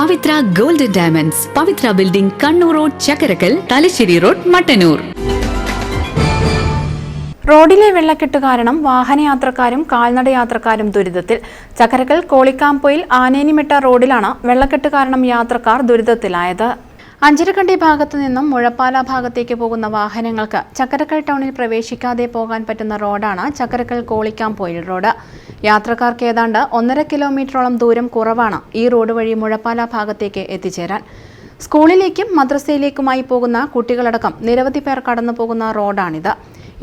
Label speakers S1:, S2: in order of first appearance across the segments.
S1: Pavithra golden diamonds. Pavithra building Kannur road Chakkarakkal Thalassery road Mattannur.
S2: റോഡിലെ വെള്ളക്കെട്ട് കാരണം വാഹനയാത്രക്കാരും കാൽനടയാത്രക്കാരും ദുരിതത്തിൽ. ചക്കരക്കൽ കോളിക്കാംപൊയിൽ ആനേനിമെട്ട റോഡിലാണ് വെള്ളക്കെട്ട് കാരണം യാത്രക്കാർ ദുരിതത്തിലായത്. അഞ്ചരക്കണ്ടി ഭാഗത്തു നിന്നും മുഴപ്പാല ഭാഗത്തേക്ക് പോകുന്ന വാഹനങ്ങൾക്ക് ചക്കരക്കൽ ടൗണിൽ പ്രവേശിക്കാതെ പോകാൻ പറ്റുന്ന റോഡാണ് ചക്കരക്കൽ കോളിക്കാംപൊയിൽ റോഡ്. യാത്രക്കാർക്ക് ഏതാണ്ട് ഒന്നര കിലോമീറ്ററോളം ദൂരം കുറവാണ് ഈ റോഡ് വഴി മുഴപ്പാല ഭാഗത്തേക്ക് എത്തിച്ചേരാൻ. സ്കൂളിലേക്കും മദ്രസയിലേക്കുമായി പോകുന്ന കുട്ടികളടക്കം നിരവധി പേർ കടന്നു പോകുന്ന റോഡാണിത്.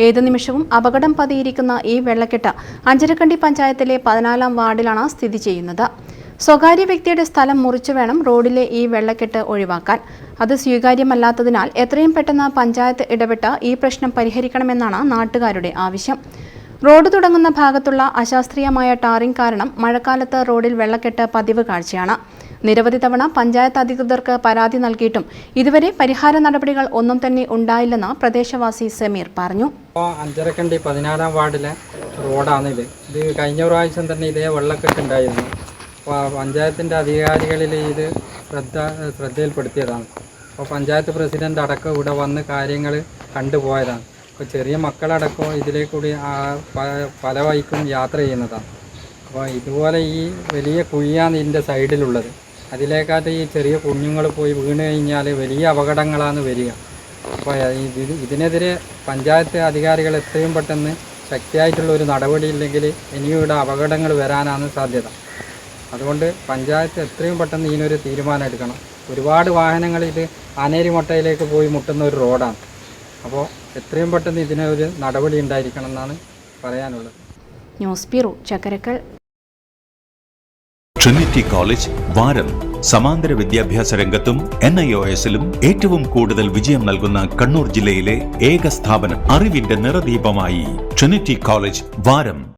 S2: ഏതു നിമിഷവും അപകടം പതിയിരിക്കുന്ന ഈ വെള്ളക്കെട്ട് അഞ്ചരക്കണ്ടി പഞ്ചായത്തിലെ പതിനാലാം വാർഡിലാണ് സ്ഥിതി ചെയ്യുന്നത്. സ്വകാര്യ വ്യക്തിയുടെ സ്ഥലം മുറിച്ചു വേണം റോഡിലെ ഈ വെള്ളക്കെട്ട് ഒഴിവാക്കാൻ. അത് സ്വീകാര്യമല്ലാത്തതിനാൽ എത്രയും പെട്ടെന്ന് പഞ്ചായത്ത് ഇടപെട്ട് ഈ പ്രശ്നം പരിഹരിക്കണമെന്നാണ് നാട്ടുകാരുടെ ആവശ്യം. റോഡ് തുടങ്ങുന്ന ഭാഗത്തുള്ള അശാസ്ത്രീയമായ ടാറിംഗ് കാരണം മഴക്കാലത്ത് റോഡിൽ വെള്ളക്കെട്ട് പതിവ് കാഴ്ചയാണ്. നിരവധി തവണ പഞ്ചായത്ത് അധികൃതർക്ക് പരാതി നൽകിയിട്ടും ഇതുവരെ പരിഹാര നടപടികൾ ഒന്നും തന്നെ ഉണ്ടായില്ലെന്ന് പ്രദേശവാസി സമീർ പറഞ്ഞു.
S3: അഞ്ചരക്കണ്ടി പതിനാലാം വാർഡിലെ റോഡാണിത് ഇത്. കഴിഞ്ഞ പ്രാവശ്യം തന്നെ ഇതേ വെള്ളക്കെട്ടുണ്ടായിരുന്നു അപ്പോൾ പഞ്ചായത്തിന്റെ അധികാരികളിൽ ഇത് ശ്രദ്ധ ശ്രദ്ധയിൽപ്പെടുത്തിയതാണ്. അപ്പോൾ പഞ്ചായത്ത് പ്രസിഡന്റ് അടക്കം ഇവിടെ വന്ന് കാര്യങ്ങൾ കണ്ടുപോയതാണ്. അപ്പോൾ ചെറിയ മക്കളടക്കം ഇതിലേ കൂടി പല വഴിക്കും യാത്ര ചെയ്യുന്നതാണ്. അപ്പോൾ ഇതുപോലെ ഈ വലിയ കുഴിയാണ് ഇതിന്റെ സൈഡിലുള്ളത്. അതിലേക്കാട്ട് ഈ ചെറിയ കുഞ്ഞുങ്ങൾ പോയി വീണ് കഴിഞ്ഞാൽ വലിയ അപകടങ്ങളാണ് വരിക. അപ്പോൾ ഇത് ഇതിനെതിരെ പഞ്ചായത്ത് അധികാരികൾ എത്രയും പെട്ടെന്ന് ശക്തിയായിട്ടുള്ള ഒരു നടപടിയില്ലെങ്കിൽ ഇനിയും ഇവിടെ അപകടങ്ങൾ വരാനാണ് സാധ്യത. അതുകൊണ്ട് പഞ്ചായത്ത് എത്രയും പെട്ടെന്ന് ഇതിനൊരു തീരുമാനം എടുക്കണം. ഒരുപാട് വാഹനങ്ങളിൽ ഇത് ആനേരിമൊട്ടയിലേക്ക് പോയി മുട്ടുന്ന ഒരു റോഡാണ്. അപ്പോൾ എത്രയും പെട്ടെന്ന് ഇതിനൊരു നടപടി ഉണ്ടായിരിക്കണം എന്നാണ് പറയാനുള്ളത്.
S2: News bureau Chakkarakkal.
S4: Trinity college Varam സമാന്തര വിദ്യാഭ്യാസ രംഗത്തും എൻ ഐ ഒ എസിലും ഏറ്റവും കൂടുതൽ വിജയം നൽകുന്ന കണ്ണൂർ ജില്ലയിലെ ഏക സ്ഥാപനം അറിവിന്റെ നിറദീപമായി. ട്രിനിറ്റി കോളേജ് വാരം.